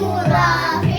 мурах.